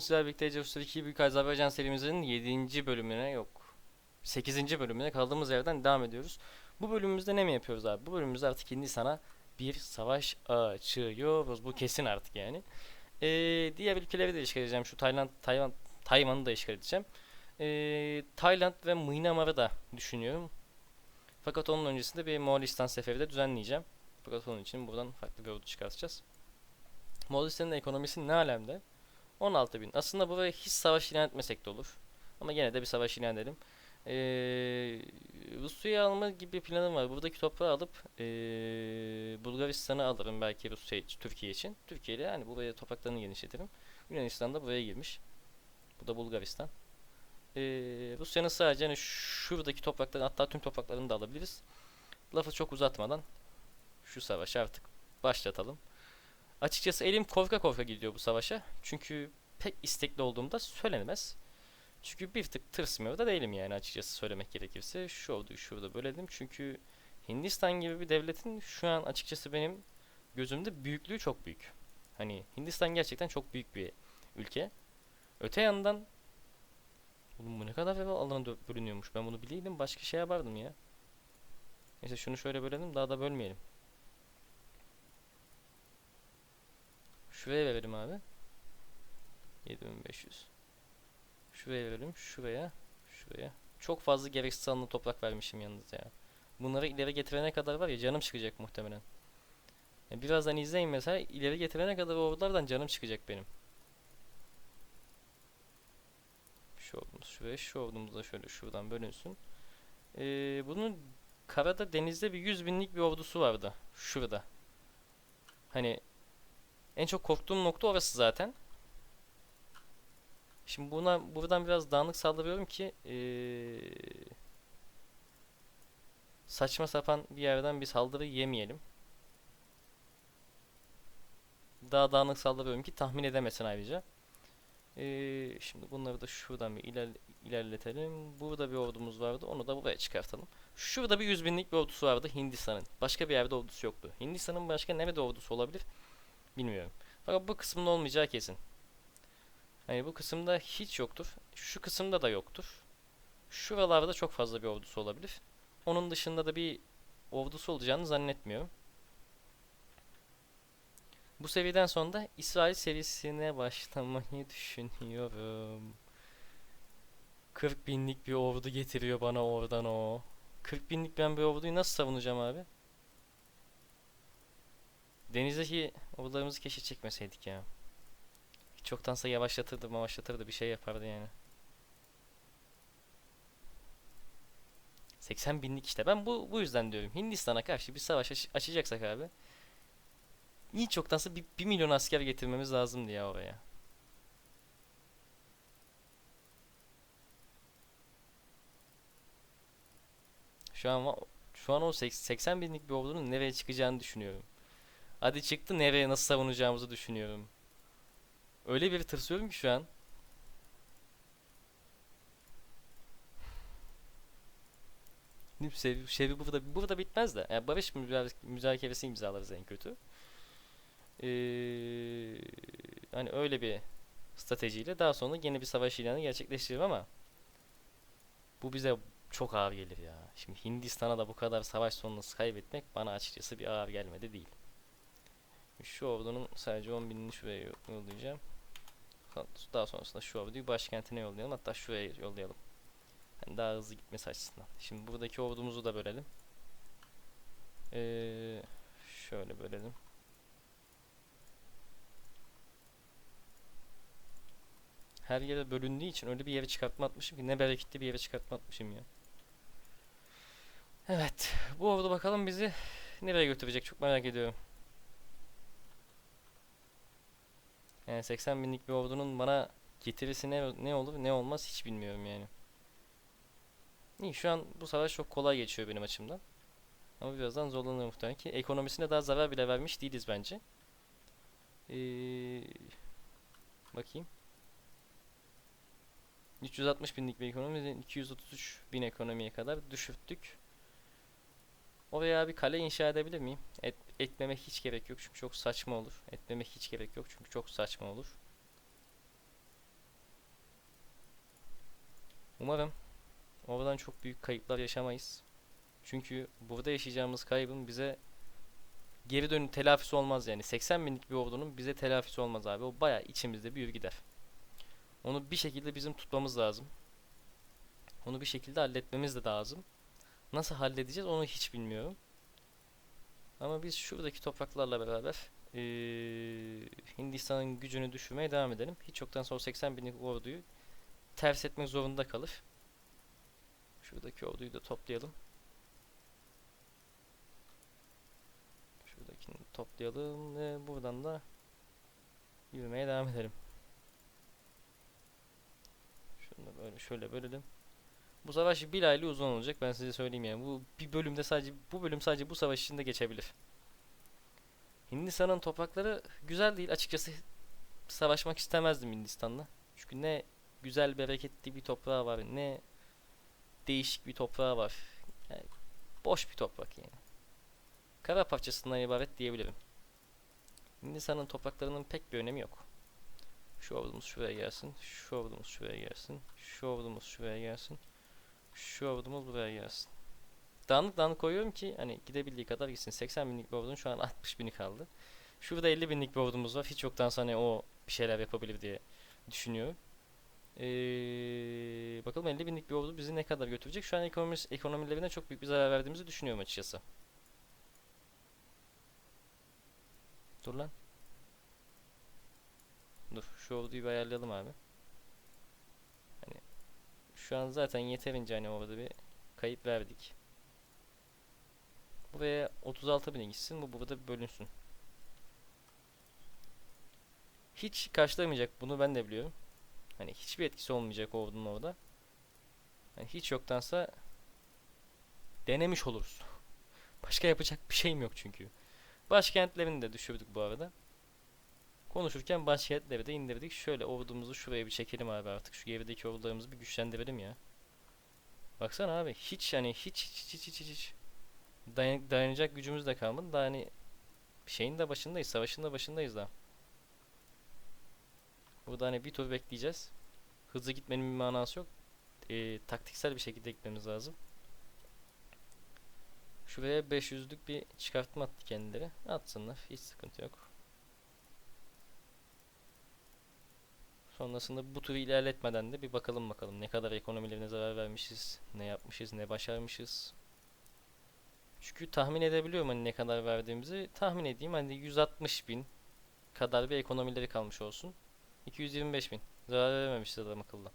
sizlerle birlikte Story 2 Büyük Azerbaycan serimizin 7. bölümüne yok. 8. bölümüne kaldığımız yerden devam ediyoruz. Bu bölümümüzde ne mi yapıyoruz abi? Bu bölümümüzde artık Hindistan'a bir savaş açıyoruz. Bu kesin artık yani. Ee, diğer ülkeleri de işgal edeceğim. Şu Tayland, Tayvan, Tayvan'ı da işgal edeceğim. Ee, Tayland ve Myanmar'ı da düşünüyorum. Fakat onun öncesinde bir Moğolistan seferi de düzenleyeceğim. Fakat onun için buradan farklı bir ordu çıkartacağız. Moğolistan'ın ekonomisi ne alemde? 16 bin. Aslında buraya hiç savaş ilan etmesek de olur. Ama gene de bir savaş ilan edelim. Ee, Rusya'yı alma gibi bir planım var. Buradaki toprağı alıp ee, Bulgaristan'ı alırım belki Rusya için, Türkiye için. Türkiye hani buraya topraklarını genişletirim. Yunanistan da buraya girmiş. Bu da Bulgaristan. Ee, Rusya'nın sadece hani şuradaki toprakların hatta tüm topraklarını da alabiliriz. Lafı çok uzatmadan şu savaşı artık başlatalım. Açıkçası elim korka korka gidiyor bu savaşa. Çünkü pek istekli olduğumda söylenemez. Çünkü bir tık tırsmıyor da değilim yani açıkçası söylemek gerekirse. Şu orduyu şurada bölelim. Çünkü Hindistan gibi bir devletin şu an açıkçası benim gözümde büyüklüğü çok büyük. Hani Hindistan gerçekten çok büyük bir ülke. Öte yandan Oğlum bu ne kadar level alana bölünüyormuş. Ben bunu bileydim başka şey yapardım ya. Neyse şunu şöyle bölelim daha da bölmeyelim. Şuraya verelim abi. 7500. Şuraya verelim. Şuraya. Şuraya. Çok fazla gereksiz alanı toprak vermişim yalnız ya. Bunları ileri getirene kadar var ya canım çıkacak muhtemelen. Ya birazdan izleyin mesela ileri getirene kadar o ordulardan canım çıkacak benim. Şu ordumuz şuraya, şu ordumuz da şöyle şuradan bölünsün. Ee, bunun karada denizde bir 100 binlik bir ordusu vardı. Şurada. Hani en çok korktuğum nokta orası zaten. Şimdi buna buradan biraz dağınık saldırıyorum ki eee, saçma sapan bir yerden bir saldırı yemeyelim. Daha dağınık saldırıyorum ki tahmin edemesin ayrıca. Eee, şimdi bunları da şuradan bir iler, ilerletelim. Burada bir ordumuz vardı. Onu da buraya çıkartalım. Şurada bir 100 binlik bir ordusu vardı Hindistan'ın. Başka bir yerde ordusu yoktu. Hindistan'ın başka nerede ordusu olabilir? Bilmiyorum. Fakat bu kısımda olmayacağı kesin. Hani bu kısımda hiç yoktur. Şu kısımda da yoktur. Şuralarda çok fazla bir ordusu olabilir. Onun dışında da bir ordusu olacağını zannetmiyorum. Bu seviyeden sonra da İsrail serisine başlamayı düşünüyorum. 40 binlik bir ordu getiriyor bana oradan o. 40 binlik ben bir orduyu nasıl savunacağım abi? Denizdeki ordularımızı keşke çekmeseydik ya. Çoktansa yavaşlatırdı, yavaşlatırdı bir şey yapardı yani. 80 binlik işte. Ben bu bu yüzden diyorum. Hindistan'a karşı bir savaş aç- açacaksak abi. İyi çoktansa bir, 1 milyon asker getirmemiz lazımdı ya oraya. Şu an şu an o seks- 80 binlik bir ordunun nereye çıkacağını düşünüyorum. Hadi çıktı nereye nasıl savunacağımızı düşünüyorum. Öyle bir tırsıyorum ki şu an. Sevi, sevi burada, burada bitmez de. Yani barış müza- müzakeresi imzalarız en kötü. Ee, hani öyle bir stratejiyle daha sonra yeni bir savaş ilanı gerçekleştiririm ama bu bize çok ağır gelir ya. Şimdi Hindistan'a da bu kadar savaş sonrası kaybetmek bana açıkçası bir ağır gelmedi değil. Şu ordunun sadece 10 binini şuraya yollayacağım. Daha sonrasında şu orduyu başkentine yollayalım. Hatta şuraya yollayalım. Yani daha hızlı gitmesi açısından. Şimdi buradaki ordumuzu da bölelim. Ee, şöyle bölelim. Her yere bölündüğü için öyle bir yere çıkartma atmışım ki ne bereketli bir yere çıkartma atmışım ya. Evet. Bu ordu bakalım bizi nereye götürecek çok merak ediyorum. Yani 80 binlik bir ordunun bana getirisi ne, ne olur ne olmaz hiç bilmiyorum yani. İyi şu an bu savaş çok kolay geçiyor benim açımdan. Ama birazdan zorlanır muhtemelen ki ekonomisine daha zarar bile vermiş değiliz bence. Ee, bakayım. 360 binlik bir ekonomi 233 bin ekonomiye kadar düşürttük. Oraya bir kale inşa edebilir miyim? Et, etmeme hiç gerek yok çünkü çok saçma olur. Etmeme hiç gerek yok çünkü çok saçma olur. Umarım oradan çok büyük kayıplar yaşamayız. Çünkü burada yaşayacağımız kaybın bize geri dönüm telafisi olmaz yani. 80 binlik bir ordunun bize telafisi olmaz abi. O bayağı içimizde büyür gider. Onu bir şekilde bizim tutmamız lazım. Onu bir şekilde halletmemiz de lazım. Nasıl halledeceğiz onu hiç bilmiyorum. Ama biz şuradaki topraklarla beraber eee, Hindistan'ın gücünü düşürmeye devam edelim. Hiç yoktan sonra 80 binlik orduyu ters etmek zorunda kalır. Şuradaki orduyu da toplayalım. Şuradakini toplayalım ve buradan da yürümeye devam edelim. Şunu böyle şöyle bölelim. Bu savaş bir aylı uzun olacak ben size söyleyeyim yani. Bu bir bölümde sadece bu bölüm sadece bu savaş içinde geçebilir. Hindistan'ın toprakları güzel değil açıkçası savaşmak istemezdim Hindistan'la. Çünkü ne güzel bereketli bir toprağı var ne değişik bir toprağı var. Yani boş bir toprak yani. Kara parçasından ibaret diyebilirim. Hindistan'ın topraklarının pek bir önemi yok. Şu ordumuz şuraya gelsin. Şu ordumuz şuraya gelsin. Şu ordumuz şuraya gelsin. Şu ordumuz buraya gelsin. Dağınık dağınık koyuyorum ki hani gidebildiği kadar gitsin. 80 binlik bir ordunun şu an 60 bini kaldı. Şurada 50 binlik bir ordumuz var. Hiç yoktan sonra o bir şeyler yapabilir diye düşünüyorum. Ee, bakalım 50 binlik bir ordu bizi ne kadar götürecek? Şu an ekonomi, ekonomilerine çok büyük bir zarar verdiğimizi düşünüyorum açıkçası. Dur lan. Dur şu orduyu bir ayarlayalım abi. Şu an zaten yeterince hani orada bir kayıp verdik. Buraya 36 bine gitsin bu burada bir bölünsün. Hiç karşılamayacak bunu ben de biliyorum. Hani hiçbir etkisi olmayacak ordunun orada. Hani hiç yoktansa denemiş oluruz. Başka yapacak bir şeyim yok çünkü. Başkentlerini de düşürdük bu arada. Konuşurken başkentleri de indirdik. Şöyle ordumuzu şuraya bir çekelim abi artık. Şu gerideki ordularımızı bir güçlendirelim ya. Baksana abi hiç yani hiç hiç hiç hiç hiç, hiç. Dayan- dayanacak gücümüz de kalmadı. Daha hani şeyin de başındayız. Savaşın da başındayız daha. Burada hani bir tur bekleyeceğiz. Hızlı gitmenin bir manası yok. Ee, taktiksel bir şekilde gitmemiz lazım. Şuraya 500'lük bir çıkartma attı kendileri. Atsınlar. Hiç sıkıntı yok. Sonrasında bu turu ilerletmeden de bir bakalım bakalım ne kadar ekonomilerine zarar vermişiz, ne yapmışız, ne başarmışız. Çünkü tahmin edebiliyorum hani ne kadar verdiğimizi. Tahmin edeyim hani 160 bin kadar bir ekonomileri kalmış olsun. 225 bin. Zarar verememişiz adam akıllı.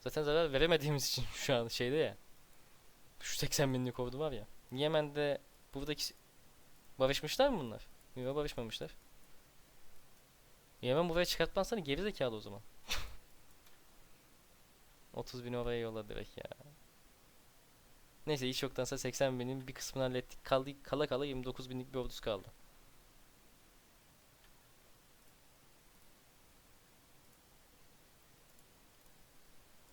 Zaten zarar veremediğimiz için şu an şeyde ya. Şu 80 binlik ordu var ya. Yemen'de buradaki barışmışlar mı bunlar? Yok barışmamışlar. Yemen buraya çıkartmazsan geri zekalı o zaman. 30 bin oraya yolla direkt ya. Neyse hiç yoktansa 80 binin bir kısmını hallettik. Kaldı, kala kala 29 binlik bir ordusu kaldı.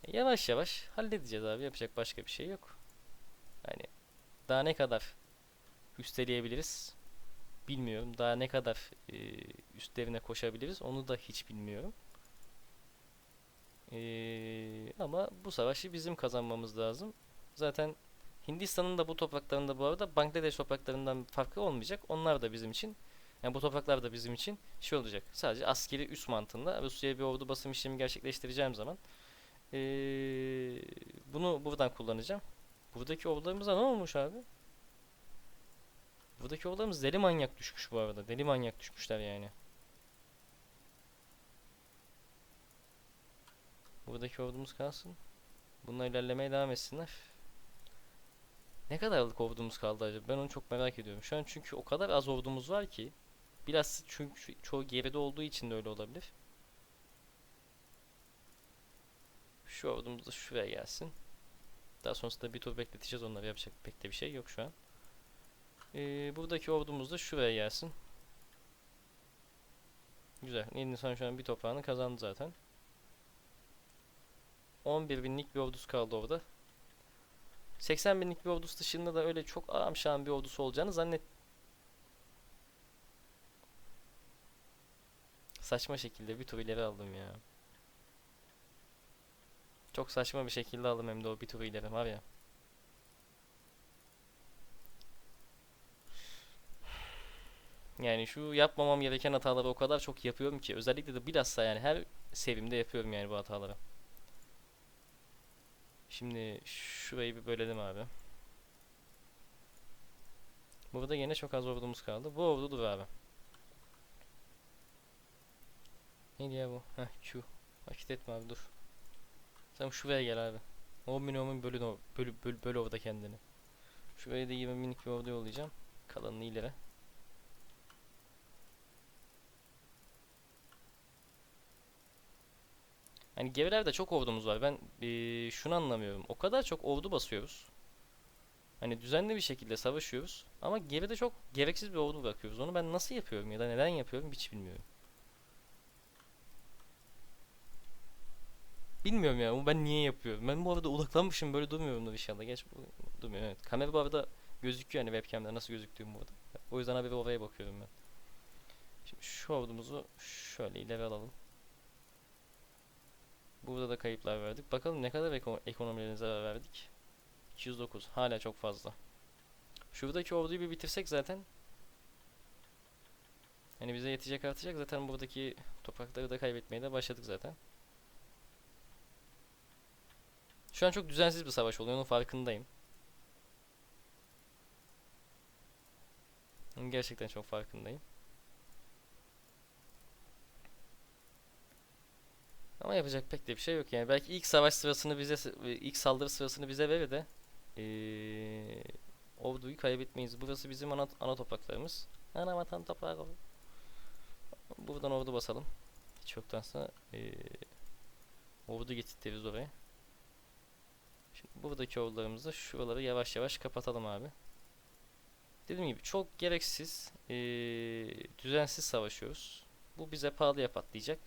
E, Yavaş yavaş halledeceğiz abi. Yapacak başka bir şey yok. Yani daha ne kadar üsteleyebiliriz bilmiyorum. Daha ne kadar e, üstlerine koşabiliriz onu da hiç bilmiyorum. E, ama bu savaşı bizim kazanmamız lazım. Zaten Hindistan'ın da bu topraklarında bu arada Bangladeş topraklarından farkı olmayacak. Onlar da bizim için yani bu topraklar da bizim için şey olacak. Sadece askeri üs mantığında Rusya'ya bir ordu basım işlemi gerçekleştireceğim zaman ee, bunu buradan kullanacağım. Buradaki ordularımıza ne olmuş abi? Buradaki ordularımız deli manyak düşmüş bu arada. Deli manyak düşmüşler yani. Buradaki ordumuz kalsın. Bununla ilerlemeye devam etsinler. Ne kadarlık ordumuz kaldı acaba? Ben onu çok merak ediyorum. Şu an çünkü o kadar az ordumuz var ki. Biraz çünkü çoğu geride olduğu için de öyle olabilir. Şu ordumuz da şuraya gelsin. Daha sonrasında bir tur bekleteceğiz onları yapacak pek de bir şey yok şu an. Ee, buradaki ordumuz da şuraya gelsin. Güzel. Hindistan şu an bir toprağını kazandı zaten. 11 binlik bir ordusu kaldı orada. 80 binlik bir ordusu dışında da öyle çok aramşan bir ordusu olacağını zannet. Saçma şekilde bir tur ileri aldım ya. Çok saçma bir şekilde aldım hem de o bir tur ileri var ya. Yani şu yapmamam gereken hataları o kadar çok yapıyorum ki özellikle de bilhassa yani her sevimde yapıyorum yani bu hataları. Şimdi şurayı bir bölelim abi. Burada yine çok az ordumuz kaldı. Bu ordudur abi. Neydi ya bu? Heh Q. Vakit etme abi dur. Sen şuraya gel abi. 10 bin 10 bin bölün. Böl, böl, böl orada kendini. Şuraya da 20 binlik bir ordu yollayacağım. Kalanını ileri. Hani gerilerde çok ordumuz var. Ben eee, şunu anlamıyorum. O kadar çok ordu basıyoruz. Hani düzenli bir şekilde savaşıyoruz. Ama geride çok gereksiz bir ordu bırakıyoruz. Onu ben nasıl yapıyorum ya da neden yapıyorum hiç bilmiyorum. Bilmiyorum ya. ama Ben niye yapıyorum? Ben bu arada odaklanmışım böyle durmuyorum da inşallah. Geç bu durmuyor evet. Kamera bu arada gözüküyor hani webcam'da nasıl gözüktüğüm burada. O yüzden abi oraya bakıyorum ben. Şimdi şu ordumuzu şöyle ileri alalım. Burada da kayıplar verdik. Bakalım ne kadar eko ekonomilerine zarar verdik. 209. Hala çok fazla. Şuradaki orduyu bir bitirsek zaten hani bize yetecek artacak. Zaten buradaki toprakları da kaybetmeye de başladık zaten. Şu an çok düzensiz bir savaş oluyor. Onun farkındayım. Gerçekten çok farkındayım. Ama yapacak pek de bir şey yok yani. Belki ilk savaş sırasını bize, ilk saldırı sırasını bize verir de eee orduyu kaybetmeyiz. Burası bizim ana, ana topraklarımız. Ana vatan toprağı. Buradan ordu basalım. Hiç yoktansa eee ordu getirtiriz oraya. Şimdi buradaki ordularımızı şuraları yavaş yavaş kapatalım abi. Dediğim gibi çok gereksiz, eee, düzensiz savaşıyoruz. Bu bize pahalıya patlayacak.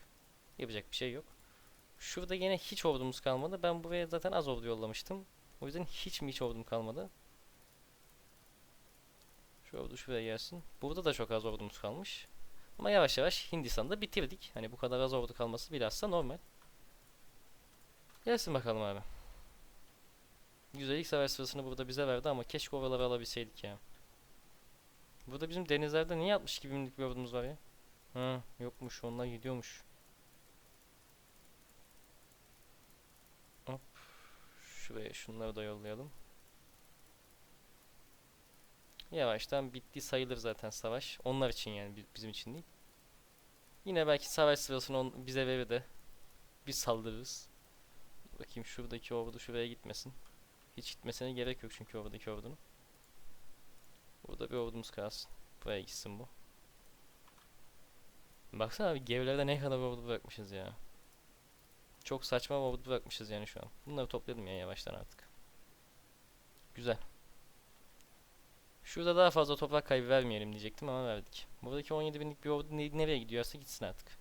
Yapacak bir şey yok. Şurada yine hiç ordumuz kalmadı. Ben buraya zaten az ordu yollamıştım. O yüzden hiç mi hiç ordum kalmadı. Şu ordu şuraya gelsin. Burada da çok az ordumuz kalmış. Ama yavaş yavaş Hindistan'da bitirdik. Hani bu kadar az ordu kalması bilhassa normal. Gelsin bakalım abi. Güzel ilk savaş sırasını burada bize verdi ama keşke oraları alabilseydik ya. Burada bizim denizlerde niye 62 binlik bir ordumuz var ya? Ha, yokmuş onlar gidiyormuş. Şuraya şunları da yollayalım. Yavaştan bitti sayılır zaten savaş. Onlar için yani bi- bizim için değil. Yine belki savaş sırasını bize verir de biz saldırırız. Bakayım şuradaki ordu şuraya gitmesin. Hiç gitmesine gerek yok çünkü oradaki ordunun. Burada bir ordumuz kalsın. Buraya gitsin bu. Baksana abi gerilerde ne kadar ordu bırakmışız ya. Çok saçma ordu bırakmışız yani şu an. Bunları topladım ya yavaştan artık. Güzel. Şurada daha fazla toprak kaybı vermeyelim diyecektim ama verdik. Buradaki 17 binlik bir ordu ne- nereye gidiyorsa gitsin artık.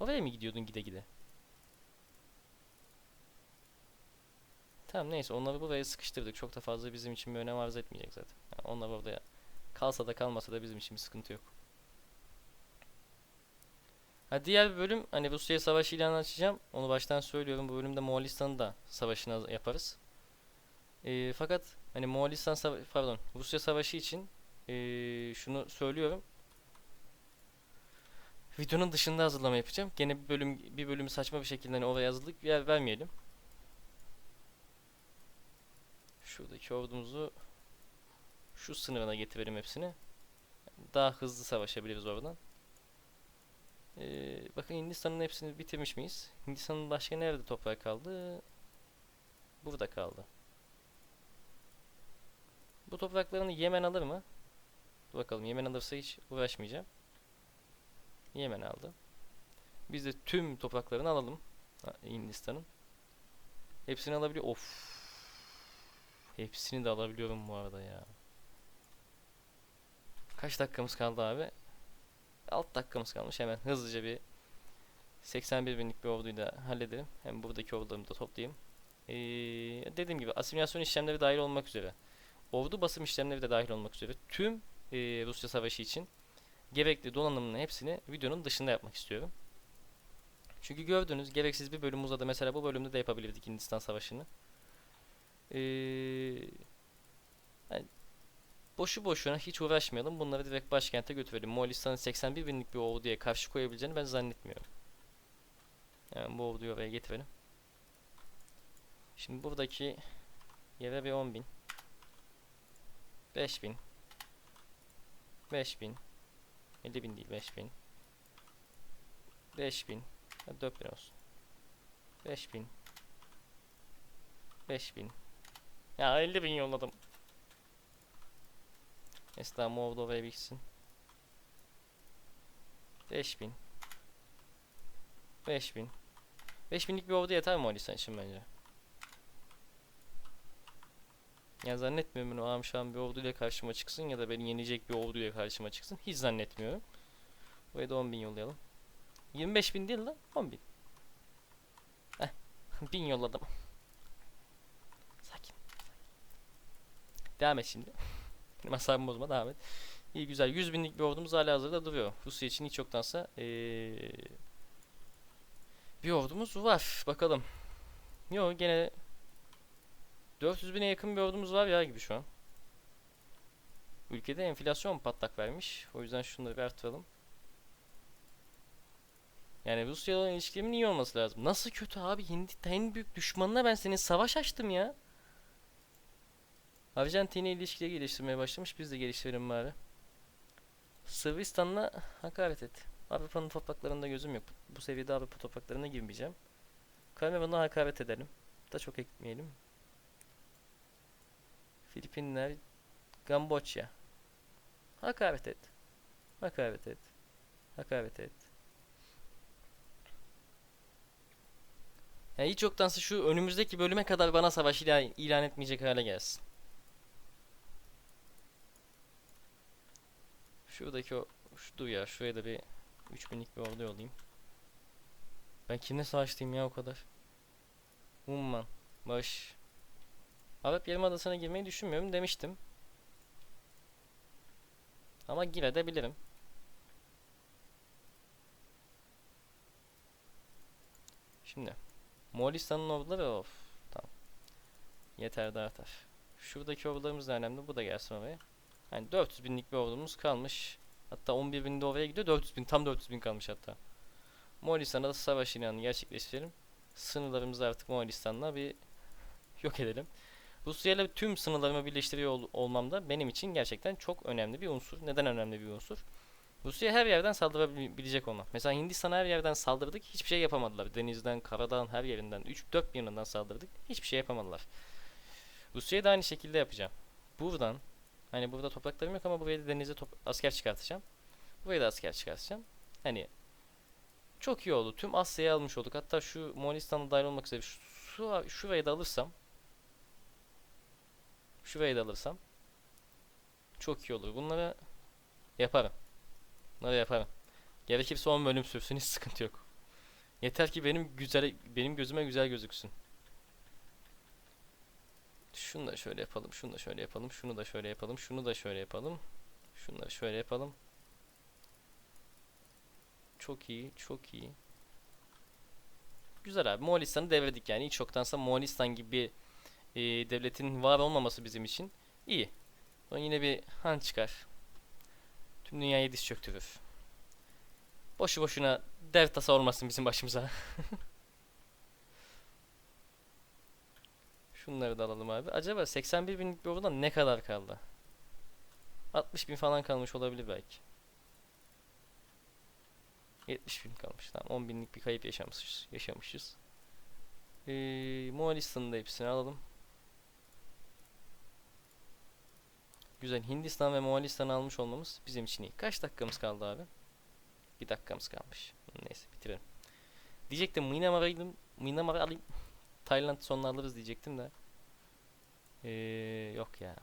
Oraya mı gidiyordun gide gide? Tamam neyse onları buraya sıkıştırdık. Çok da fazla bizim için bir önem arz etmeyecek zaten. Yani onlar orada kalsa da kalmasa da bizim için bir sıkıntı yok. Ha diğer bölüm hani Rusya savaşı ilanı açacağım. Onu baştan söylüyorum. Bu bölümde Moğolistan'ın da savaşını yaparız. Ee, fakat hani Moğolistan sava- pardon Rusya savaşı için ee, şunu söylüyorum. Videonun dışında hazırlama yapacağım. Gene bir bölüm bir bölümü saçma bir şekilde hani oraya yazılık bir yer vermeyelim. Şuradaki ordumuzu şu sınırına getirelim hepsini. Daha hızlı savaşabiliriz oradan. Ee, bakın Hindistan'ın hepsini bitirmiş miyiz? Hindistan'ın başka nerede toprağı kaldı? Burada kaldı. Bu topraklarını Yemen alır mı? Dur bakalım Yemen alırsa hiç uğraşmayacağım. Yemen aldı. Biz de tüm topraklarını alalım. Hindistan'ın. Hepsini alabiliyor. Of. Hepsini de alabiliyorum bu arada ya. Kaç dakikamız kaldı abi? 6 dakikamız kalmış. Hemen hızlıca bir 81 binlik bir orduyu da halledelim. Hem buradaki ordularımı da toplayayım. Ee, dediğim gibi asimilasyon işlemleri dahil olmak üzere. Ordu basım işlemleri de dahil olmak üzere. Tüm ee, Rusya savaşı için gerekli donanımın hepsini videonun dışında yapmak istiyorum. Çünkü gördünüz gereksiz bir bölüm uzadı. Mesela bu bölümde de yapabilirdik Hindistan Savaşı'nı. Ee, boşu boşuna hiç uğraşmayalım. Bunları direkt başkente götürelim. Moğolistan'ın 81 binlik bir orduya karşı koyabileceğini ben zannetmiyorum. Yani bu orduyu oraya getirelim. Şimdi buradaki yere bir 10 bin. 5 bin. 5 bin. 50 bin değil 5 bin. 5 bin. Hadi 4 bin olsun. 5 bin. 5 bin. Ya 50 bin yolladım. Mesela Moldova'ya bir gitsin. 5 bin. 5 bin. 5 binlik bir ordu yeter mi Moğolistan için bence? Ya zannetmiyorum ben o amşan bir orduyla karşıma çıksın ya da beni yenecek bir orduyla karşıma çıksın. Hiç zannetmiyorum. Buraya da 10 bin yollayalım. 25 bin değil lan 10 bin. Heh. bin yolladım. Sakin. Devam et şimdi. Benim asabımı bozma devam et. İyi güzel 100 binlik bir ordumuz hala hazırda duruyor. Rusya için hiç yoktansa ee, bir ordumuz var. Bakalım. Yok gene 400 bine yakın bir ordumuz var ya gibi şu an. Ülkede enflasyon patlak vermiş. O yüzden şunları bir artıralım. Yani Rusya ile ilişkilerimin iyi olması lazım. Nasıl kötü abi? Hindi en büyük düşmanına ben senin savaş açtım ya. Arjantin'le ilişkileri geliştirmeye başlamış. Biz de geliştirelim bari. Sırbistan'la hakaret et. Avrupa'nın topraklarında gözüm yok. Bu seviyede Avrupa topraklarına girmeyeceğim. Kamerun'a hakaret edelim. Da çok ekmeyelim. Filipinler, Kamboçya. Hakaret et. Hakaret et. Hakaret et. Yani hiç yoktansa şu önümüzdeki bölüme kadar bana savaş ilan, ilan etmeyecek hale gelsin. Şuradaki o şu ya şuraya da bir 3000'lik bir ordu yollayayım. Ben kimle savaştım ya o kadar? Umman, Baş. Arap Yarımadası'na girmeyi düşünmüyorum demiştim. Ama girebilirim. Şimdi Moğolistan'ın orduları of tamam. Yeter de artar. Şuradaki ordularımız da önemli. Bu da gelsin oraya. Yani 400 binlik bir ordumuz kalmış. Hatta 11 bin de oraya gidiyor. 400 bin tam 400 bin kalmış hatta. Moğolistan'da da savaş ilanını gerçekleştirelim. Sınırlarımızı artık Moğolistan'la bir yok edelim. Rusya ile tüm sınırlarımı birleştiriyor ol- olmam da benim için gerçekten çok önemli bir unsur. Neden önemli bir unsur? Rusya her yerden saldırabilecek olmak. Mesela Hindistan'a her yerden saldırdık. Hiçbir şey yapamadılar. Denizden, karadan, her yerinden. 3-4 bir yanından saldırdık. Hiçbir şey yapamadılar. Rusya'ya da aynı şekilde yapacağım. Buradan hani burada topraklarım yok ama buraya da denize asker çıkartacağım. Buraya da asker çıkartacağım. Hani çok iyi oldu. Tüm Asya'yı almış olduk. Hatta şu Moğolistan'da dahil olmak üzere şu şurayı da alırsam şurayı da alırsam çok iyi olur. Bunları yaparım. Bunları yaparım. Gerekirse 10 bölüm sürsün hiç sıkıntı yok. Yeter ki benim güzel benim gözüme güzel gözüksün. Şunu da şöyle yapalım, şunu da şöyle yapalım, şunu da şöyle yapalım, şunu da şöyle yapalım. Şunları şöyle yapalım. Çok iyi, çok iyi. Güzel abi. Moğolistan'ı devirdik yani. Hiç yoktansa Moğolistan gibi bir e, devletin var olmaması bizim için iyi. Sonra yine bir han çıkar. Tüm dünyayı diz çöktürür. Boşu boşuna dev tasa olmasın bizim başımıza. Şunları da alalım abi. Acaba 81 binlik bir oradan ne kadar kaldı? 60 bin falan kalmış olabilir belki. 70 bin kalmış. Tamam 10 binlik bir kayıp yaşamışız. yaşamışız. Ee, Moğolistan'ın da hepsini alalım. Güzel. Hindistan ve Moğolistan'ı almış olmamız bizim için iyi. Kaç dakikamız kaldı abi? Bir dakikamız kalmış. Neyse bitirelim. Diyecektim Myanmar'ı Myanmar'ı alayım. Tayland sonuna alırız diyecektim de. Ee, yok ya.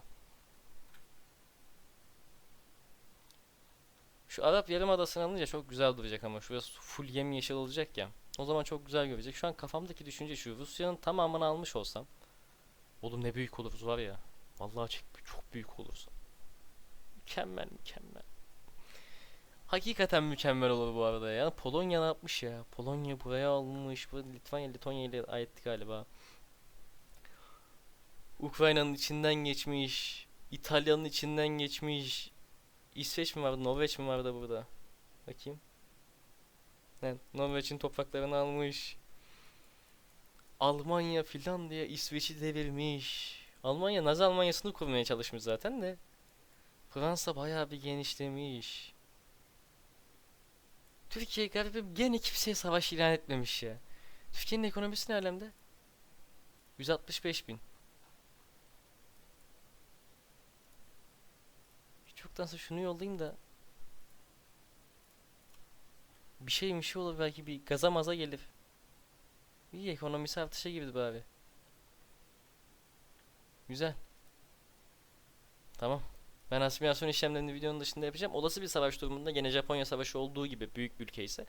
Şu Arap Yarımadası'nı alınca çok güzel duracak ama şurası full yemyeşil olacak ya. O zaman çok güzel görecek. Şu an kafamdaki düşünce şu. Rusya'nın tamamını almış olsam. Oğlum ne büyük oluruz var ya. Vallahi çok, büyük oluruz. Mükemmel mükemmel. Hakikaten mükemmel olur bu arada ya. Polonya ne yapmış ya? Polonya buraya almış. Bu Litvanya, Litonya ile aitti galiba. Ukrayna'nın içinden geçmiş. İtalya'nın içinden geçmiş. İsveç mi vardı, Norveç mi vardı burada? Bakayım. Evet, Norveç'in topraklarını almış. Almanya, Finlandiya, İsveç'i devirmiş. Almanya Nazi Almanyası'nı kurmaya çalışmış zaten de. Fransa bayağı bir genişlemiş. Türkiye galiba gene kimseye savaş ilan etmemiş ya. Türkiye'nin ekonomisi ne alemde? 165 bin. Hiç yoktansa şunu yollayayım da. Bir şey bir şey olur belki bir gaza maza gelir. İyi ekonomisi artışa girdi bari. Güzel. Tamam. Ben asimilasyon işlemlerini videonun dışında yapacağım. Olası bir savaş durumunda gene Japonya savaşı olduğu gibi büyük bir ülke ise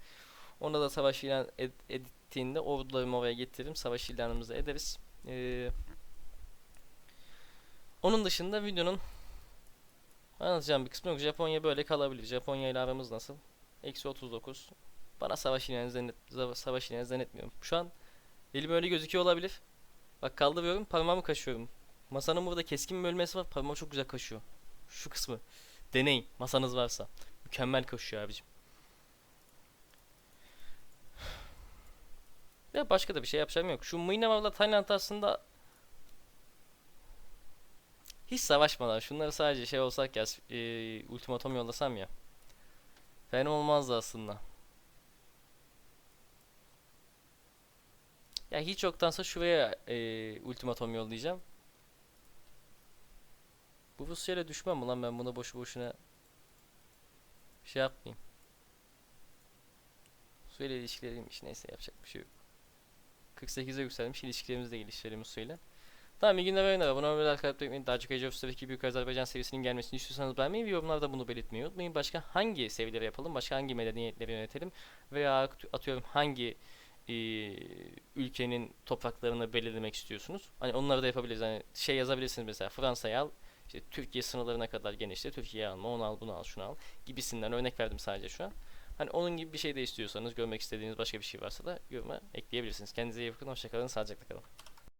onda da savaş ilan ed- ettiğinde ordularımı oraya getiririm. Savaş ilanımızı ederiz. Ee, onun dışında videonun anlatacağım bir kısmı yok. Japonya böyle kalabilir. Japonya ile aramız nasıl? Eksi 39. Bana savaş ilanı zannet, za- savaş ilanı zannetmiyorum. Şu an elim öyle gözüküyor olabilir. Bak kaldırıyorum parmağımı kaşıyorum. Masanın burada keskin bir bölmesi var. Parmağım çok güzel kaşıyor. Şu kısmı. Deneyin. Masanız varsa. Mükemmel koşuyor abicim. Ve başka da bir şey yapacağım yok. Şu Myanmar'la Tayland aslında hiç savaşmadan şunları sadece şey olsak ya e, ultimatom yollasam ya. Fena olmazdı aslında. Ya hiç yoktansa şuraya e, ultimatom yollayacağım. Bu Rusya'yla düşmem mi lan ben buna boşu boşuna şey yapmayayım. Rusya ilişkileriymiş neyse yapacak bir şey yok. 48'e yükselmiş ilişkilerimizi de geliştirelim Rusya'yla. Tamam iyi günler oyunlar. Abone olmayı, like unutmayın. Daha çok Age of 2 Büyük Azerbaycan serisinin gelmesini istiyorsanız beğenmeyi ve yorumlarda bunu belirtmeyi unutmayın. Başka hangi seviyeleri yapalım? Başka hangi medeniyetleri yönetelim? Veya atıyorum hangi e, ülkenin topraklarını belirlemek istiyorsunuz? Hani onları da yapabiliriz. Hani şey yazabilirsiniz mesela Fransa'yı al. İşte Türkiye sınırlarına kadar genişle. Türkiye'yi alma, onu al, bunu al, şunu al gibisinden örnek verdim sadece şu an. Hani onun gibi bir şey de istiyorsanız, görmek istediğiniz başka bir şey varsa da yoruma ekleyebilirsiniz. Kendinize iyi bakın, hoşçakalın, sağlıcakla kalın.